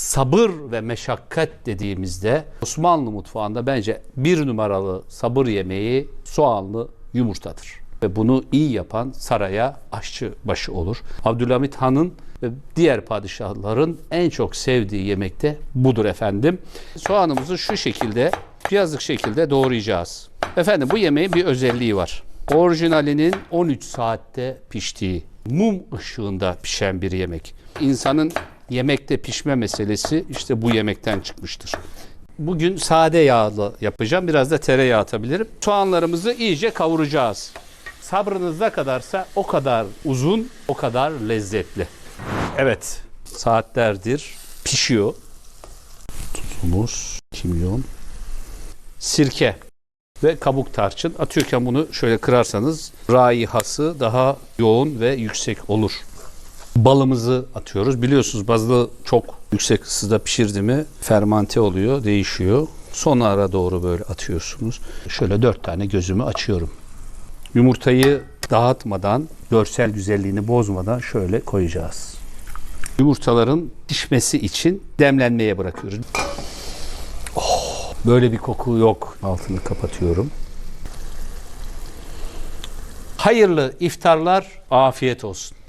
sabır ve meşakkat dediğimizde Osmanlı mutfağında bence bir numaralı sabır yemeği soğanlı yumurtadır. Ve bunu iyi yapan saraya aşçı başı olur. Abdülhamit Han'ın ve diğer padişahların en çok sevdiği yemek de budur efendim. Soğanımızı şu şekilde, piyazlık şekilde doğrayacağız. Efendim bu yemeğin bir özelliği var. Orijinalinin 13 saatte piştiği, mum ışığında pişen bir yemek. İnsanın yemekte pişme meselesi işte bu yemekten çıkmıştır. Bugün sade yağlı yapacağım. Biraz da tereyağı atabilirim. Soğanlarımızı iyice kavuracağız. Sabrınız ne kadarsa o kadar uzun, o kadar lezzetli. Evet, saatlerdir pişiyor. Tuzumuz, kimyon, sirke ve kabuk tarçın. Atıyorken bunu şöyle kırarsanız raihası daha yoğun ve yüksek olur. Balımızı atıyoruz. Biliyorsunuz bazı çok yüksek ısıda pişirdi mi fermante oluyor, değişiyor. Son ara doğru böyle atıyorsunuz. Şöyle dört tane gözümü açıyorum. Yumurtayı dağıtmadan, görsel güzelliğini bozmadan şöyle koyacağız. Yumurtaların pişmesi için demlenmeye bırakıyoruz. Oh, böyle bir koku yok. Altını kapatıyorum. Hayırlı iftarlar, afiyet olsun.